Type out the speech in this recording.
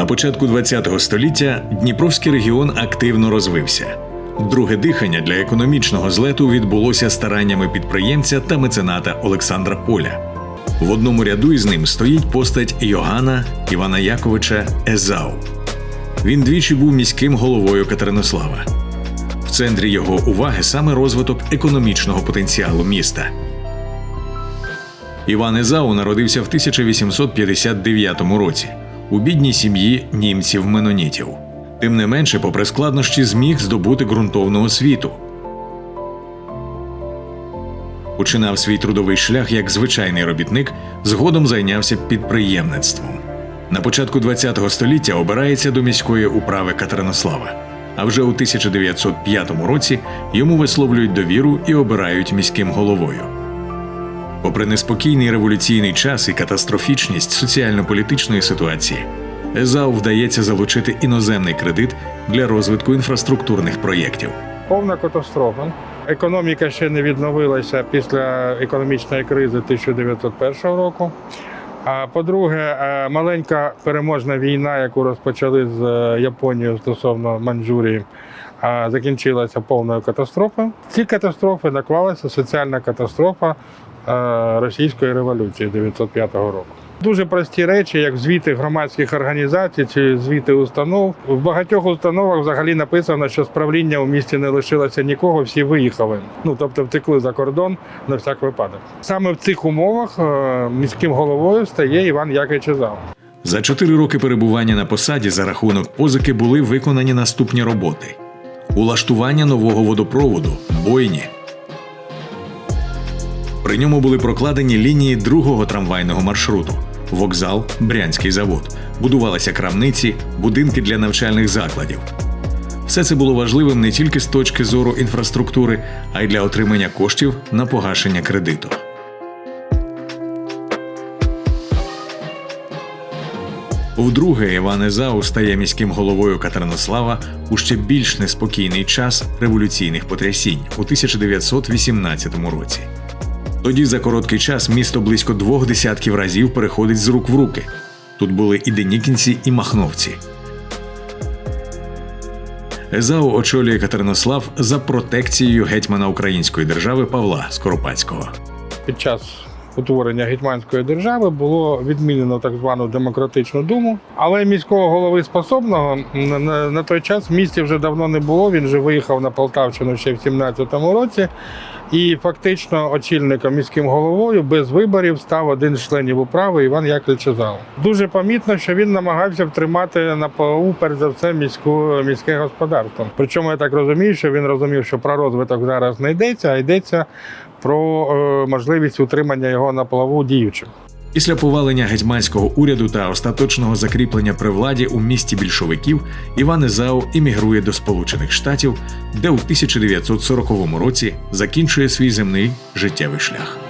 На початку ХХ століття Дніпровський регіон активно розвився. Друге дихання для економічного злету відбулося стараннями підприємця та мецената Олександра Поля. В одному ряду із ним стоїть постать Йогана Івана Яковича Езау. Він двічі був міським головою Катеринослава. В центрі його уваги саме розвиток економічного потенціалу міста. Іван Езау народився в 1859 році у бідній сім'ї німців-менонітів. Тим не менше, попри складнощі, зміг здобути ґрунтовну освіту. Починав свій трудовий шлях як звичайний робітник, згодом зайнявся підприємництвом. На початку ХХ століття обирається до міської управи Катеринослава. А вже у 1905 році йому висловлюють довіру і обирають міським головою. Попри неспокійний революційний час і катастрофічність соціально-політичної ситуації, Езау вдається залучити іноземний кредит для розвитку інфраструктурних проєктів. Повна катастрофа. Економіка ще не відновилася після економічної кризи 1901 року. А по-друге, е, маленька переможна війна, яку розпочали з е, Японією стосовно Маньчжурії, е, закінчилася повною катастрофою. Ці катастрофи наклалася соціальна катастрофа російської революції 1905 року. Дуже прості речі, як звіти громадських організацій чи звіти установ. В багатьох установах взагалі написано, що з правління у місті не лишилося нікого, всі виїхали. Ну тобто втекли за кордон на всяк випадок. Саме в цих умовах е, міським головою стає Іван Якович Ізау. За чотири роки перебування на посаді за рахунок позики були виконані наступні роботи: улаштування нового водопроводу, бойні. При ньому були прокладені лінії другого трамвайного маршруту, вокзал, Брянський завод, будувалися крамниці, будинки для навчальних закладів. Все це було важливим не тільки з точки зору інфраструктури, а й для отримання коштів на погашення кредиту. Вдруге Іван Езау стає міським головою Катеринослава у ще більш неспокійний час революційних потрясінь у 1918 році. Тоді за короткий час місто близько двох десятків разів переходить з рук в руки. Тут були і денікінці, і махновці. Езау очолює Катеринослав за протекцією гетьмана Української держави Павла Скоропадського. Під час утворення гетьманської держави було відмінено так звану демократичну думу. Але міського голови способного на, той час в місті вже давно не було. Він вже виїхав на Полтавщину ще в 17-му році. І фактично очільником міським головою без виборів став один з членів управи Іван Яковлевич Озал. Дуже помітно, що він намагався втримати на плаву, перш за все, міську міське господарство. Причому я так розумію, що він розумів, що про розвиток зараз не йдеться, а йдеться про е, можливість утримання його на плаву діючим. Після повалення гетьманського уряду та остаточного закріплення при владі у місті більшовиків Іван Езау іммігрує до Сполучених Штатів, де у 1940 році закінчує свій земний життєвий шлях.